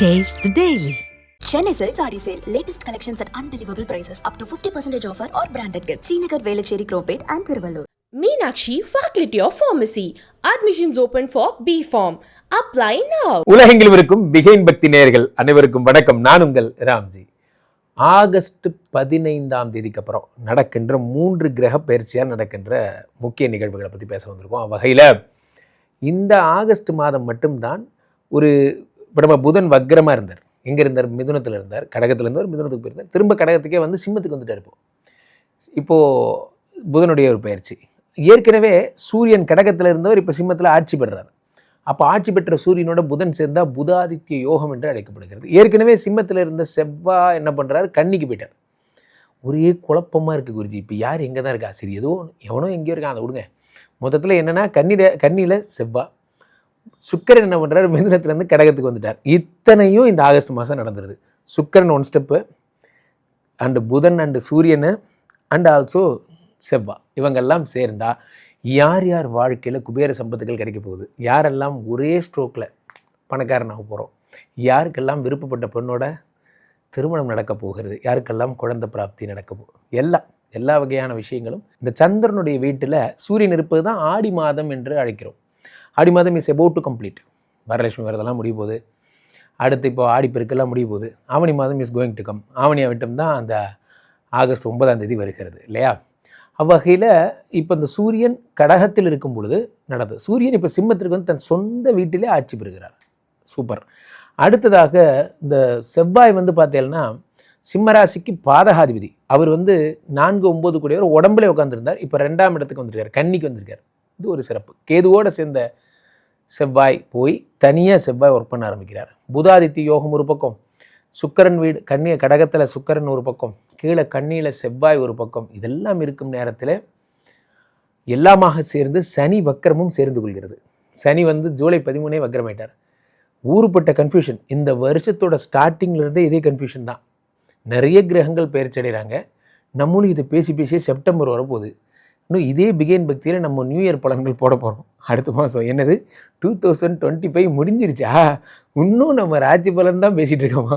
Taste the Daily. Chennai Silks Saree Sale. Latest collections at unbelievable prices. Up to 50% offer or branded gifts. Srinagar, Velachery, Cropate and Thiruvallur. Meenakshi Faculty of Pharmacy. Admissions open for B Form. Apply now. உலகெங்கிலும் இருக்கும் பிகைன் பக்தி நேயர்கள் அனைவருக்கும் வணக்கம் நான் உங்கள் Ramji August பதினைந்தாம் தேதிக்கு அப்புறம் நடக்கின்ற மூன்று கிரக பயிற்சியாக நடக்கின்ற முக்கிய நிகழ்வுகளை பற்றி பேச வந்திருக்கோம் வகையில் இந்த ஆகஸ்ட் மாதம் மட்டும்தான் ஒரு இப்போ நம்ம புதன் வக்ரமாக இருந்தார். எங்கே இருந்தார்? மிதுனத்தில் இருந்தார். கடகத்தில் இருந்தார் மிதுனத்துக்கு போயிருந்தார். திரும்ப கடகத்துக்கே வந்து சிம்மத்துக்கு வந்துட்டார் இப்போ. இப்போது புதனுடைய ஒரு பயிற்சி. ஏற்கனவே சூரியன் கடகத்தில் இருந்தவர் இப்போ சிம்மத்தில் ஆட்சி பெறுறார். அப்போ ஆட்சி பெற்ற சூரியனோட புதன் சேர்ந்தால் புதாதித்ய யோகம் என்று அழைக்கப்படுகிறது. ஏற்கனவே சிம்மத்தில் இருந்த செவ்வா என்ன பண்ணுறாரு கன்னிக்கு போயிட்டார். ஒரே குழப்பமாக இருக்குது குருஜி. இப்போ யார் எங்கே தான் இருக்கா? சரி ஏதோ எவனோ எங்கேயோ இருக்கான். அதை விடுங்க. மொத்தத்தில் என்னென்னா கன்னியில் கன்னியில் செவ்வாய் சுக்கரன் என்ன பண்ணுறாரு மிதுனத்துலேருந்து கடகத்துக்கு வந்துட்டார். இத்தனையும் இந்த ஆகஸ்ட் மாதம் நடந்துருது. சுக்கரன் ஒன் ஸ்டெப்பு அண்டு புதன் அண்டு சூரியனு அண்ட் ஆல்சோ செவ்வா. இவங்கெல்லாம் சேர்ந்தா யார் யார் வாழ்க்கையில் குபேர சம்பத்துகள் கிடைக்க போகுது? யாரெல்லாம் ஒரே ஸ்ட்ரோக்கில் பணக்காரனாக போகிறோம் யாருக்கெல்லாம் விருப்பப்பட்ட பெண்ணோட திருமணம் நடக்க போகிறது? யாருக்கெல்லாம் குழந்தை பிராப்தி நடக்க போ எல்லாம் எல்லா வகையான விஷயங்களும் இந்த சந்திரனுடைய வீட்டில் சூரியன் இருப்பது தான் ஆடி மாதம் என்று அழைக்கிறோம். ஆடி மாதம் is about to complete Varalakshmi விரதெல்லாம் முடிய போகுது அடுத்து இப்போ ஆடிப்பெருக்கெல்லாம் முடிய போகுது ஆவணி மாதம் is going to come Avani ஆகட்டும் தான் அந்த ஆகஸ்ட் ஒன்பதாம் தேதி வருகிறது இல்லையா? அவ்வகையில் இப்போ இந்த சூரியன் கடகத்தில் இருக்கும் பொழுது நடந்தது. சூரியன் இப்போ சிம்மத்திற்கு வந்து தன் சொந்த வீட்டிலே ஆட்சி பெறுகிறார். சூப்பர் அடுத்ததாக இந்த செவ்வாய் வந்து பார்த்தீங்கன்னா சிம்மராசிக்கு பாதகாதிபதி. அவர் வந்து நான்கு ஒம்பது கூடியவர் உடம்புல உட்காந்துருந்தார் இப்போ ரெண்டாம் இடத்துக்கு வந்திருக்கார். கன்னிக்கு வந்திருக்கார். இது ஒரு சிறப்பு. கேதுவோடு சேர்ந்த செவ்வாய் போய் தனியாக செவ்வாய் ஒர்க் பண்ண ஆரம்பிக்கிறார். புதாதித்ய யோகம் ஒரு பக்கம் சுக்கரன் வீடு கண்ணிய கடகத்தில் சுக்கரன் ஒரு பக்கம் கீழே கண்ணியில் செவ்வாய் ஒரு பக்கம் இதெல்லாம் இருக்கும் நேரத்தில் எல்லாமாக சேர்ந்து சனி வக்கரமும் சேர்ந்து கொள்கிறது. சனி வந்து ஜூலை பதிமூணே வக்கரமாயிட்டார் ஊறுப்பட்ட கன்ஃபியூஷன் இந்த வருஷத்தோட ஸ்டார்டிங்லேருந்தே இதே கன்ஃபியூஷன் தான். நிறைய கிரகங்கள் பயிற்சி அடைகிறாங்க. நம்மளும் இதை பேசி பேசியே செப்டம்பர் வரப்போகுது. இன்னும் இதே பிகேன் பக்தியில் நம்ம நியூ இயர் பலன்கள் போட போகிறோம் அடுத்த மாதம் என்னது? டூ தௌசண்ட் டுவெண்ட்டி ஃபைவ் முடிஞ்சிருச்சா? இன்னும் நம்ம ராசி பலன் தான் பேசிகிட்டு இருக்கோமா?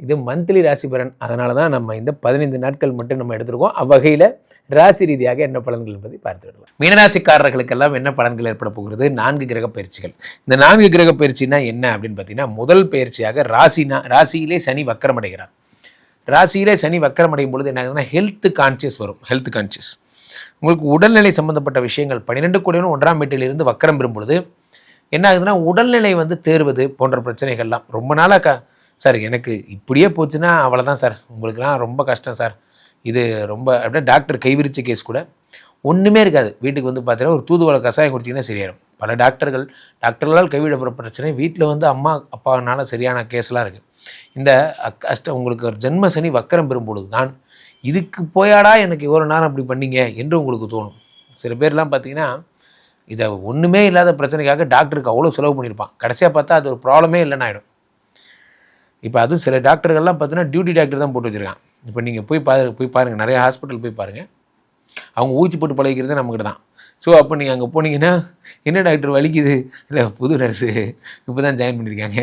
இது மந்த்லி ராசி பலன். அதனால தான் நம்ம இந்த பதினைந்து நாட்கள் மட்டும் நம்ம எடுத்திருக்கோம். அவ்வகையில் ராசி ரீதியாக என்ன பலன்கள் என்பதை பார்த்து விடலாம். மீனராசிக்காரர்களுக்கெல்லாம் என்ன பலன்கள் ஏற்பட போகிறது? நான்கு கிரக பயிற்சிகள். இந்த நான்கு கிரக பயிற்சினா என்ன அப்படின்னு பார்த்தீங்கன்னா முதல் பயிற்சியாக ராசினா ராசியிலே சனி வக்கரமடைகிறார். ராசியிலே சனி வக்கரமடையும் பொழுது என்ன ஆகுதுன்னா ஹெல்த் கான்சியஸ் வரும். ஹெல்த் கான்சியஸ் உங்களுக்கு உடல்நிலை சம்பந்தப்பட்ட விஷயங்கள் பன்னிரெண்டு கோடியும் ஒன்றாம் வீட்டிலிருந்து வக்கரம் பெறும் பொழுது என்ன ஆகுதுன்னா உடல்நிலை வந்து தேர்வது போன்ற பிரச்சனைகள்லாம். ரொம்ப நாளாக க சார் எனக்கு இப்படியே போச்சுன்னா அவ்வளோதான் சார். உங்களுக்குலாம் ரொம்ப கஷ்டம் சார். இது ரொம்ப அப்படியே டாக்டர் கைவிரிச்ச கேஸ் கூட. ஒன்றுமே இருக்காது. வீட்டுக்கு வந்து பார்த்தீங்கன்னா ஒரு தூதுவளை கசாயம் குடிச்சிங்கன்னா சரியாயிடும் பல டாக்டர்கள் டாக்டர்களால் கைவிடப்படுற பிரச்சனை. வீட்டில் வந்து அம்மா அப்பானால சரியான கேஸ்லாம் இருக்குது இந்த அக்- கஷ்டம் உங்களுக்கு ஒரு ஜென்ம சனி வக்கரம் பெறும்பொழுது தான் இதுக்கு போயாடா எனக்கு இவ்வளோ நேரம் அப்படி பண்ணீங்க என்று உங்களுக்கு தோணும். சில பேர்லாம் பார்த்தீங்கன்னா இதை ஒன்றுமே இல்லாத பிரச்சனைக்காக டாக்டருக்கு அவ்வளோ செலவு பண்ணியிருப்பான். கடைசியாக பார்த்தா அது ஒரு ப்ராப்ளமே இல்லைன்னு ஆகிடும் இப்போ அதுவும் சில டாக்டர்கள்லாம் பார்த்தீங்கன்னா டியூட்டி டாக்டர் தான் போட்டு வச்சுருக்கான். இப்போ நீங்கள் போய் பாரு போய் பாருங்கள் நிறைய ஹாஸ்பிட்டல் போய் பாருங்கள் அவங்க ஊச்சி போட்டு பழகிக்கிறது நம்மக்கிட்ட தான். ஸோ அப்போ நீங்கள் அங்கே போனீங்கன்னா என்ன டாக்டர் வலிக்குது? இல்லை புது நர்ஸு இப்போ தான் ஜாயின் பண்ணியிருக்காங்க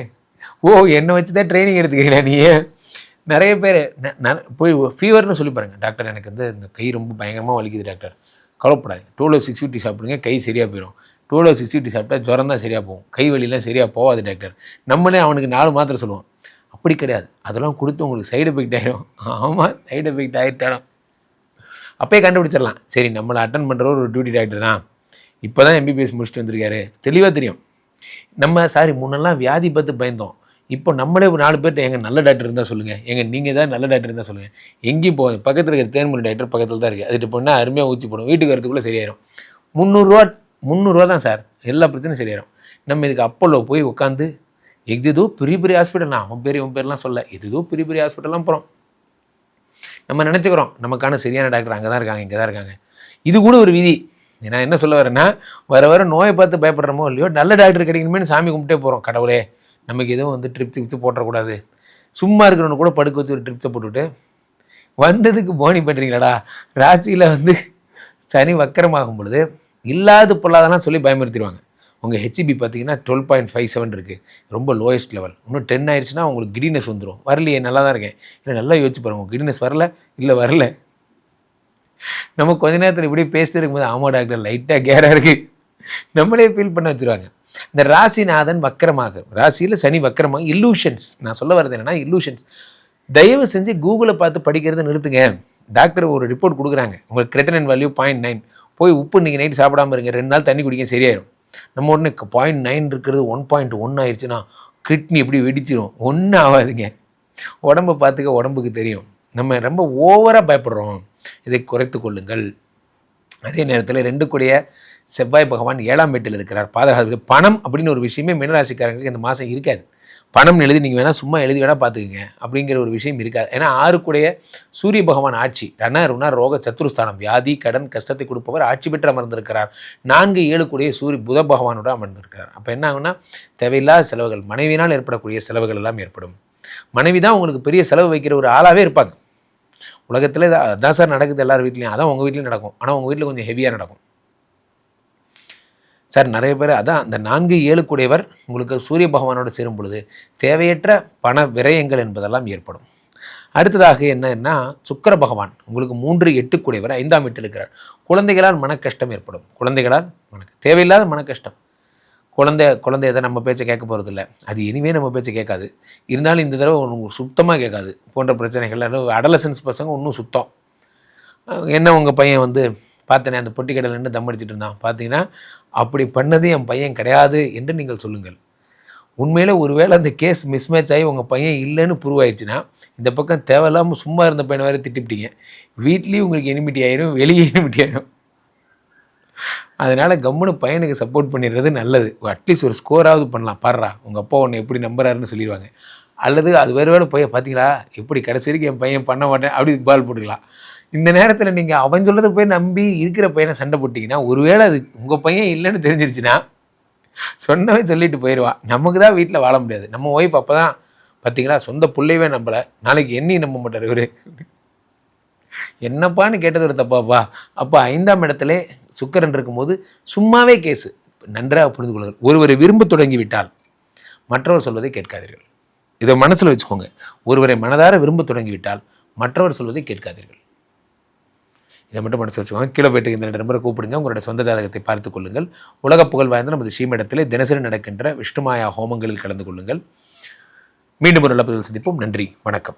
ஓ என்னை வச்சு தான் ட்ரைனிங் எடுத்துக்கிறீங்களா நீ நிறைய பேர் ந- போய் ஃபீவர்னு சொல்லி பாருங்கள் டாக்டர் எனக்கு வந்து இந்த கை ரொம்ப பயங்கரமாக வலிக்குது டாக்டர் கவலைப்படாது டூலோ சிக்ஸ் ஃபிஃப்டி சாப்பிடுங்க கை சரியாக போயிடும் டூலோ சிக்ஸ் ஃபிஃப்டி சாப்பிட்டா ஜுரம் தான் சரியாக போகும். கை வலிலாம் சரியாக போகாது டாக்டர் நம்மளே அவனுக்கு நாலு மாத்திரை சொல்லுவோம். அப்படி கிடையாது. அதெல்லாம் கொடுத்து உங்களுக்கு சைடு எஃபெக்ட் ஆகிடும் ஆமாம் சைடு எஃபெக்ட் ஆகிட்டாலும் அப்பயே கண்டுபிடிச்சிடலாம். சரி நம்மளை அட்டன் பண்ணுறவர் ஒரு டியூட்டி டாக்டர் தான். இப்போ தான் எம்பிபிஎஸ் முடிச்சுட்டு வந்திருக்காரு. தெளிவாக தெரியும். நம்ம சாரி முன்னெல்லாம் வியாதி பார்த்து பயந்தோம். இப்போ நம்மளே ஒரு நாலு பேர்கிட்ட எங்கள் நல்ல டாக்டர் இருந்தால் சொல்லுங்கள் எங்கள் நீங்கள் தான் நல்ல டாக்டர் இருந்தால் சொல்லுங்கள் எங்கேயும் போ பக்கத்தில் இருக்கிற தேன்மொழி டாக்டர் பக்கத்தில் தான் இருக்குது அதுட்டு போனால் அருமையாக ஊற்றி போடும். வீட்டுக்கு வரதுக்குள்ளே சரியாயிரும். முந்நூறுரூவா முந்நூறுரூவா தான் சார். எல்லா பிரச்சனையும் சரியாயிரும். நம்ம இதுக்கு அப்போலோ போய் உட்காந்து எது எதோ பெரிய பெரிய ஹாஸ்பிட்டல்லாம் அவன் பேர் இவன் பேர்லாம் சொல்ல. எதுதோ பெரிய பெரிய ஹாஸ்பிட்டல்லாம் போகிறோம் நம்ம நினச்சிக்கிறோம் நமக்கான சரியான டாக்டர் அங்கே தான் இருக்காங்க இங்கே தான் இருக்காங்க. இது கூட ஒரு விதி. நான் என்ன சொல்ல வரேன்னா வர வர நோயை பார்த்து பயப்படுறோமோ இல்லையோ நல்ல டாக்டர் கிடைக்கணுமேனு சாமி கும்பிட்டே போகிறோம் கடவுளே. நமக்கு எதுவும் வந்து ட்ரிப்ஸ் கிப்ஸ் போட்டக்கூடாது சும்மா இருக்கிறவனு கூட படுக்க வச்சு ஒரு ட்ரிப்ஸை போட்டுவிட்டு வந்ததுக்கு போனி பண்ணுறீங்களாடா ராசியில் வந்து சனி வக்கரமாகும் பொழுது இல்லாத பொல்லாதெல்லாம் சொல்லி பயமுறுத்திடுவாங்க. உங்கள் ஹெச்பி பார்த்தீங்கன்னா டுவெல் பாயிண்ட் ஃபைவ் செவன் இருக்குது ரொம்ப லோயஸ்ட் லெவல் இன்னும் டென் ஆயிடுச்சுன்னா உங்களுக்கு கிடினஸ் வந்துடும் வரலையே நல்லா தான் இருக்கேன். இல்லை நல்லா யோசிச்சு பாருங்க கிடினஸ் வரல இல்லை வரல. நம்ம கொஞ்ச நேரத்தில் இப்படி பேசிட்டு இருக்கும்போது ஆமா டாக்டர் லைட்டாக கேராக இருக்குது நம்மளே ஃபீல் பண்ண வச்சுருவாங்க. இந்த ராசிநாதன் வக்கரமாக ராசியில் சனி வக்கரமாக இல்லூஷன்ஸ் நான் சொல்ல வர்றது என்னென்னா இல்லூஷன்ஸ் தயவு செஞ்சு கூகுளை பார்த்து படிக்கிறதை நிறுத்துங்க. டாக்டர் ஒரு ரிப்போர்ட் கொடுக்குறாங்க. உங்களுக்கு கிரெட்டனின் வேல்யூ பாயிண்ட் நைன் போய் உப்பு நீங்கள் நைட் சாப்பிடாம இருங்க. ரெண்டு நாள் தண்ணி குடிக்க சரியாயிடும் நம்ம உடனே பாயிண்ட் நைன் இருக்கிறது ஒன் பாயிண்ட் ஒன் ஆயிடுச்சுன்னா கிட்னி எப்படி வெடிச்சிடும் ஒன்றும் ஆகாதுங்க. உடம்பை பார்த்துக்க உடம்புக்கு தெரியும். நம்ம ரொம்ப ஓவராக பயப்படுறோம். இதை குறைத்து கொள்ளுங்கள். அதே நேரத்தில் ரெண்டு கூடிய செவ்வாய் பகவான் ஏழாம் வீட்டில் இருக்கிறார். பாதுகாப்பு பணம் அப்படின்னு ஒரு விஷயமே மீனராசிக்காரங்களுக்கு இந்த மாதம் இருக்காது. பணம் எழுதி நீங்கள் வேணால் சும்மா எழுதி வேணால் பார்த்துக்குங்க அப்படிங்கிற ஒரு விஷயம் இருக்காது. ஏன்னா ஆறுக்குடைய சூரிய பகவான் ஆட்சி ரன்னா ரோக சத்துருஸ்தானம் வியாதி கடன் கஷ்டத்தை கொடுப்பவர் ஆட்சி பெற்று அமர்ந்திருக்கிறார். நான்கு ஏழு கூடிய சூரிய புத பகவானோட அமர்ந்திருக்கிறார். அப்போ என்ன ஆகுன்னா தேவையில்லாத செலவுகள் மனைவியினால் ஏற்படக்கூடிய செலவுகள் எல்லாம் ஏற்படும். மனைவி தான் உங்களுக்கு பெரிய செலவு வைக்கிற ஒரு ஆளாகவே இருப்பாங்க. உலகத்தில் அதான் சார் நடக்குது எல்லார் வீட்லேயும். அதான் உங்கள் வீட்லேயும் நடக்கும். ஆனால் உங்கள் வீட்டில் கொஞ்சம் ஹெவியாக நடக்கும். சார் நிறைய பேர் அதான் அந்த நான்கு ஏழு கூடியவர் உங்களுக்கு சூரிய பகவானோடு சேரும் பொழுது தேவையற்ற பண விரயங்கள் என்பதெல்லாம் ஏற்படும். அடுத்ததாக என்னன்னா சுக்கர பகவான் உங்களுக்கு மூன்று எட்டு கூடியவர் ஐந்தாம் வீட்டில் இருக்கிறார். குழந்தைகளால் மன கஷ்டம் ஏற்படும். குழந்தைகளால் மன தேவையில்லாத மன கஷ்டம் குழந்தை குழந்தை எதை நம்ம பேச்சை கேட்க போகிறதில்ல அது இனிமே நம்ம பேச்சை கேட்காது. இருந்தாலும் இந்த தடவை ஒன்று சுத்தமாக கேட்காது. போன்ற பிரச்சனைகள். அடலசன்ஸ் பசங்க ஒன்றும் சுத்தம். என்ன உங்கள் பையன் வந்து பார்த்தனே அந்த பொட்டி கடையில் நின்று தம் அடிச்சிட்டு இருந்தான். பார்த்தீங்கன்னா அப்படி பண்ணது என் பையன் கிடையாது என்று நீங்கள் சொல்லுங்கள். உண்மையில் ஒருவேளை அந்த கேஸ் மிஸ்மேட்ச் ஆகி உங்கள் பையன் இல்லைன்னு ப்ரூவ் ஆயிடுச்சுன்னா இந்த பக்கம் தேவையில்லாமல் சும்மா இருந்த பையனை வேறு திட்டிப்பிட்டீங்க. வீட்லேயும் உங்களுக்கு எனிமிட்டி ஆயிரும் வெளியே எனிமிட்டி ஆயிரும். அதனால் கம்முன்னு பையனுக்கு சப்போர்ட் பண்ணிடுறது நல்லது. அட்லீஸ்ட் ஒரு ஸ்கோராவது பண்ணலாம். பாடுறா உங்கள் அப்பா உன்னை எப்படி நம்புறாருன்னு சொல்லிடுவாங்க. அல்லது அது வேறு வேறு பையன் பார்த்தீங்களா எப்படி கடைசி வரைக்கும் என் பையன் பண்ண மாட்டேன் அப்படி பால் போட்டுக்கலாம். இந்த நேரத்தில் நீங்கள் அவன் சொல்கிறத போய் நம்பி இருக்கிற பையனை சண்டை போட்டிங்கன்னா ஒருவேளை அது உங்கள் பையன் இல்லைன்னு தெரிஞ்சிருச்சுன்னா சொன்னவே சொல்லிட்டு போயிடுவான். நமக்கு தான் வீட்டில் வாழ முடியாது. நம்ம ஒய்ஃப் அப்போ தான் பார்த்தீங்களா சொந்த பிள்ளையவே நம்பலை. நாளைக்கு என்னையும் நம்ப மாட்டார் இவர். என்னப்பான்னு கேட்டது ஒரு தப்பாப்பா அப்போ ஐந்தாம் இடத்துல சுக்கரன் இருக்கும்போது சும்மாவே கேஸு நன்றாக புரிந்து கொள்ளுங்கள். ஒருவரை விரும்ப தொடங்கி விட்டால் மற்றவர் சொல்வதை கேட்காதீர்கள். இதை மனசில் வச்சுக்கோங்க. ஒருவரை மனதார விரும்ப தொடங்கிவிட்டால் மற்றவர் சொல்வதை கேட்காதீர்கள். இதை மட்டும் மனசு வச்சுக்கோங்க. கீழே போயிட்டு இந்த ரெண்டு நம்பரை கூப்பிடுங்க. உங்களுடைய சொந்த ஜாதகத்தை பார்த்துக் கொள்ளுங்கள். உலக புகழ் வாய்ந்த நமது ஸ்ரீமடத்திலே தினசரி நடக்கின்ற விஷ்ணுமாயா ஹோமங்களில் கலந்து கொள்ளுங்கள். மீண்டும் ஒரு நல்ல பதிவில் சந்திப்போம். நன்றி. வணக்கம்.